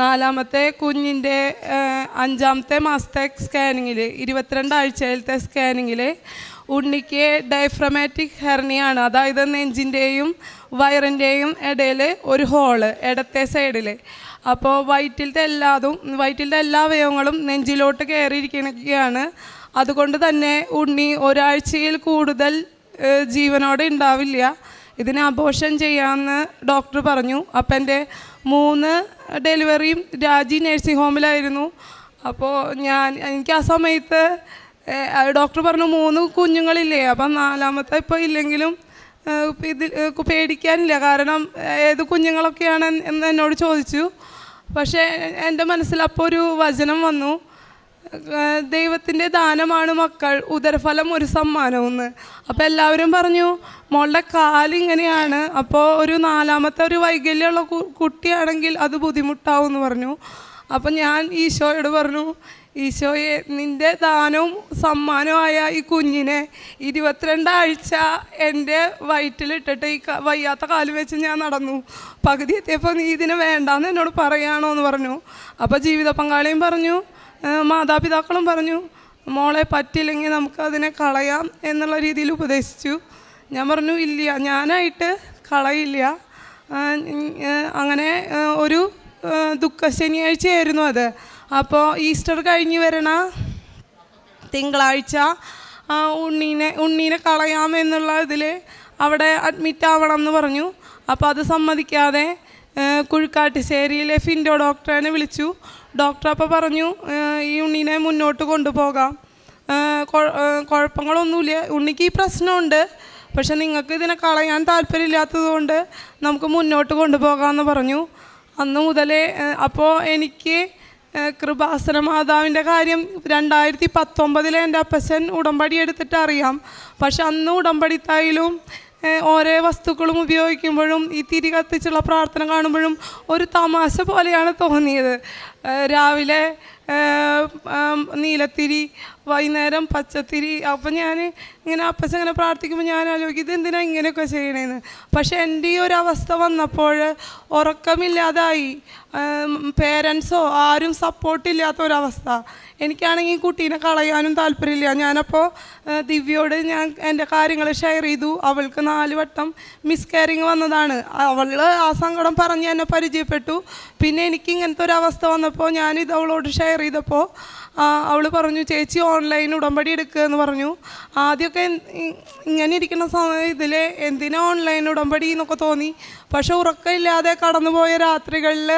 നാലാമത്തെ കുഞ്ഞിന്റെ അഞ്ചാമത്തെ മാസത്തെ സ്കാനിങ്ങിൽ ഇരുപത്തിരണ്ട് ആഴ്ചയിലത്തെ സ്കാനിങ്ങിൽ ഉണ്ണിക്ക് ഡയഫ്രമാറ്റിക് ഹെർണിയാണ്. അതായത് നെഞ്ചിന്റെയും വയറിന്റെയും ഇടയിൽ ഒരു ഹോൾ ഇടത്തെ സൈഡിൽ. അപ്പോൾ വയറ്റിലത്തെ എല്ലാതും വയറ്റിലത്തെ എല്ലാ അവയവങ്ങളും നെഞ്ചിലോട്ട് കയറിയിരിക്കുകയാണ്. അതുകൊണ്ട് തന്നെ ഉണ്ണി ഒരാഴ്ചയിൽ കൂടുതൽ ജീവനോടെ ഉണ്ടാവില്ല. ഇതിന് അബോഷൻ ചെയ്യാമെന്ന് ഡോക്ടർ പറഞ്ഞു. അപ്പം എന്റെ മൂന്ന് ഡെലിവറിയും രാജി നഴ്സിംഗ് ഹോമിലായിരുന്നു അപ്പോൾ ഞാൻ എനിക്ക് ആ സമയത്ത് ഡോക്ടർ പറഞ്ഞു മൂന്ന് കുഞ്ഞുങ്ങളില്ലേ അപ്പം നാലാമത്തെ ഇപ്പോൾ ഇല്ലെങ്കിലും ഇതിൽ പേടിക്കാനില്ല. കാരണം ഏത് കുഞ്ഞുങ്ങളൊക്കെയാണ് എന്ന് എന്നോട് ചോദിച്ചു. പക്ഷേ എന്റെ മനസ്സിൽ അപ്പോൾ ഒരു വചനം വന്നു. ദൈവത്തിന്റെ ദാനമാണ് മക്കൾ. ഉദരഫലം ഒരു സമ്മാനമെന്ന് അപ്പോൾ എല്ലാവരും പറഞ്ഞു മോളുടെ കാലിങ്ങനെയാണ് അപ്പോൾ ഒരു നാലാമത്തെ ഒരു വൈകല്യമുള്ള കുട്ടിയാണെങ്കിൽ അത് ബുദ്ധിമുട്ടാവും എന്ന് പറഞ്ഞു. അപ്പം ഞാൻ ഈശോയോട് പറഞ്ഞു ഈശോയെ നിന്റെ ദാനവും സമ്മാനവുമായ ഈ കുഞ്ഞിനെ ഇരുപത്തിരണ്ടാഴ്ച എന്റെ വയറ്റിലിട്ടിട്ട് ഈ വയ്യാത്ത കാൽ വെച്ച് ഞാൻ നടന്നു. പകുതി എത്തിയപ്പോൾ നീ ഇതിനെ വേണ്ടാന്ന് എന്നോട് പറയാണോ എന്ന് പറഞ്ഞു. അപ്പോൾ ജീവിത പങ്കാളിയും പറഞ്ഞു മാതാപിതാക്കളും പറഞ്ഞു മോളെ പറ്റില്ലെങ്കിൽ നമുക്കതിനെ കളയാം എന്നുള്ള രീതിയിൽ ഉപദേശിച്ചു. ഞാൻ പറഞ്ഞു ഇല്ല ഞാനായിട്ട് കളയില്ല. അങ്ങനെ ഒരു ദുഃഖ ശനിയാഴ്ചയായിരുന്നു അത്. അപ്പോൾ ഈസ്റ്റർ കഴിഞ്ഞ് വരണ തിങ്കളാഴ്ച ഉണ്ണീനെ ഉണ്ണീനെ കളയാമെന്നുള്ള ഇതിൽ അവിടെ അഡ്മിറ്റ് ആവണം എന്ന് പറഞ്ഞു. അപ്പോൾ അത് സമ്മതിക്കാതെ കുഴിക്കാട്ടുശ്ശേരിയിലെ ഫിൻഡോ ഡോക്ടറിനെ വിളിച്ചു. ഡോക്ടർ അപ്പോൾ പറഞ്ഞു ഈ ഉണ്ണിനെ മുന്നോട്ട് കൊണ്ടുപോകാം. കുഴപ്പങ്ങളൊന്നുമില്ല. ഉണ്ണിക്ക് ഈ പ്രശ്നമുണ്ട്. പക്ഷെ നിങ്ങൾക്ക് ഇതിനെ കളയാൻ താല്പര്യമില്ലാത്തതുകൊണ്ട് നമുക്ക് മുന്നോട്ട് കൊണ്ടുപോകാമെന്ന് പറഞ്ഞു. അന്ന് മുതലേ അപ്പോൾ എനിക്ക് കൃപാസന മാതാവിന്റെ കാര്യം രണ്ടായിരത്തി പത്തൊമ്പതിലെ എന്റെ അപ്പച്ചൻ ഉടമ്പടി എടുത്തിട്ട് അറിയാം പക്ഷെ അന്ന് ഉടമ്പടിത്തായാലും ഓരോ വസ്തുക്കളും ഉപയോഗിക്കുമ്പോഴും ഈ തിരി കത്തിച്ചുള്ള പ്രാർത്ഥന കാണുമ്പോഴും ഒരു തമാശ പോലെയാണ് തോന്നിയത്. രാവിലെ നീലത്തിരി വൈകുന്നേരം പച്ചത്തിരി അപ്പം ഞാൻ ഇങ്ങനെ അപ്പച്ച ഇങ്ങനെ പ്രാർത്ഥിക്കുമ്പോൾ ഞാൻ ആലോചിക്കും ഇത് എന്തിനാ ഇങ്ങനെയൊക്കെ ചെയ്യണേന്ന്? പക്ഷേ എന്റെ ഈ ഒരു അവസ്ഥ വന്നപ്പോൾ ഉറക്കമില്ലാതായി. പേരൻസോ ആരും സപ്പോർട്ടില്ലാത്ത ഒരവസ്ഥ. എനിക്കാണെങ്കിൽ കുട്ടീനെ കളയാനും താല്പര്യമില്ല. ഞാനപ്പോൾ ദിവ്യയോട് ഞാൻ എന്റെ കാര്യങ്ങൾ ഷെയർ ചെയ്തു. അവൾക്ക് നാല് വട്ടം മിസ്കാരിങ് വന്നതാണ്. അവൾ ആ സങ്കടം പറഞ്ഞ് എന്നെ പരിചയപ്പെട്ടു. പിന്നെ എനിക്ക് ഇങ്ങനത്തെ ഒരു അവസ്ഥ വന്നപ്പോൾ ഞാനിത് അവളോട് ഷെയർ ചെയ്തപ്പോൾ അവൾ പറഞ്ഞു ചേച്ചി ഓൺലൈൻ ഉടമ്പടി എടുക്കുക എന്ന് പറഞ്ഞു. ആദ്യമൊക്കെ ഇങ്ങനെ ഇരിക്കുന്ന സമയം ഇതിൽ എന്തിനാ ഓൺലൈൻ ഉടമ്പടി എന്നൊക്കെ തോന്നി. പക്ഷെ ഉറക്കമില്ലാതെ കടന്നുപോയ രാത്രികളിൽ